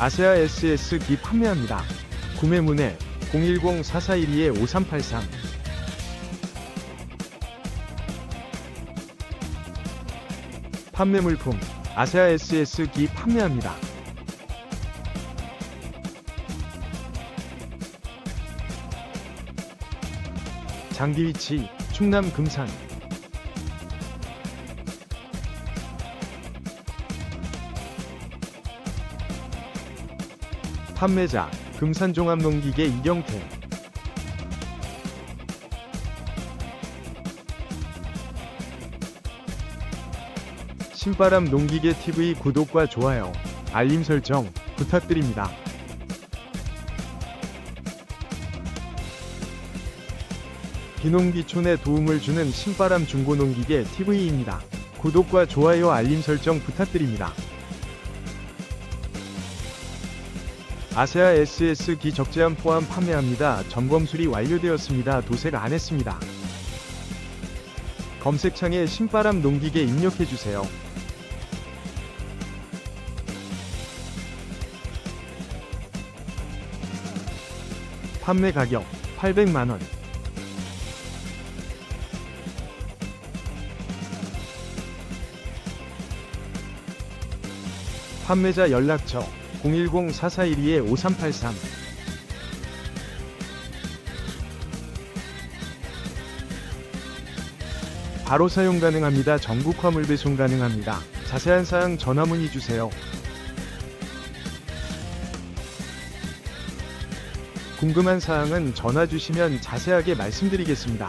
아세아 SS기 판매합니다. 구매 문의 010-4412-5383 판매 물품 아세아 SS기 판매합니다. 장기 위치 충남 금산 판매자 금산종합농기계 이경태 신바람 농기계 TV 구독과 좋아요 알림 설정 부탁드립니다. 비농기촌에 도움을 주는 신바람 중고농기계 TV입니다. 구독과 좋아요 알림 설정 부탁드립니다. 아세아 SS 기 적재함 포함 판매합니다. 점검 수리 완료되었습니다. 도색 안 했습니다. 검색창에 신바람 농기계 입력해주세요. 판매 가격 800만원 판매자 연락처 010-4412-5383 바로 사용 가능합니다. 전국 화물 배송 가능합니다. 자세한 사항 전화 문의 주세요. 궁금한 사항은 전화 주시면 자세하게 말씀드리겠습니다.